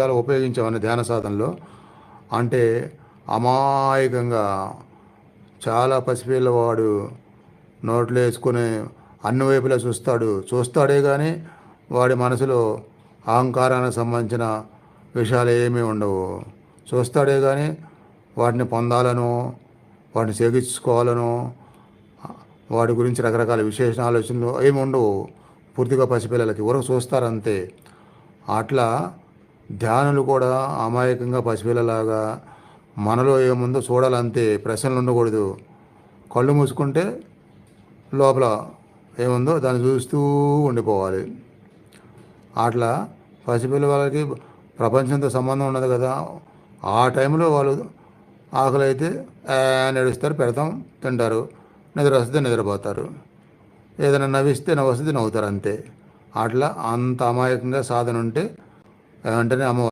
చాలా ఉపయోగించామని ధ్యాన సాధనలో. అంటే అమాయకంగా చాలా పసిపిల్లవాడు నోట్లో వేసుకుని అన్ని వైపులా చూస్తాడు. చూస్తాడే కానీ వాడి మనసులో అహంకారానికి సంబంధించిన విషయాలు ఏమీ ఉండవు. చూస్తాడే కానీ వాటిని పొందాలనో వాటిని సేకరించుకోవాలనో వాటి గురించి రకరకాల విశేషణ ఆలోచనలు ఏమి ఉండవు. పూర్తిగా పసిపిల్లలకి. ఊరకు చూస్తారు అంతే అట్లా ధ్యానులు కూడా అమాయకంగా పసిపిల్లలాగా మనలో ఏముందో చూడాలంతే ప్రశ్నలు ఉండకూడదు. కళ్ళు మూసుకుంటే లోపల ఏముందో దాన్ని చూస్తూ ఉండిపోవాలి. అట్లా పసిపిల్ల వాళ్ళకి ప్రపంచంతో సంబంధం ఉండదు కదా. ఆ టైంలో వాళ్ళు ఆకలి అయితే నడుస్తారు పెడతాం తింటారు. నిద్ర వస్తే నిద్రపోతారు. ఏదైనా నవ్విస్తే నవ్వొస్తే నవ్వుతారు అంతే. అట్లా అంత అమాయకంగా సాధన ఉంటే అంటేనే అమ్మ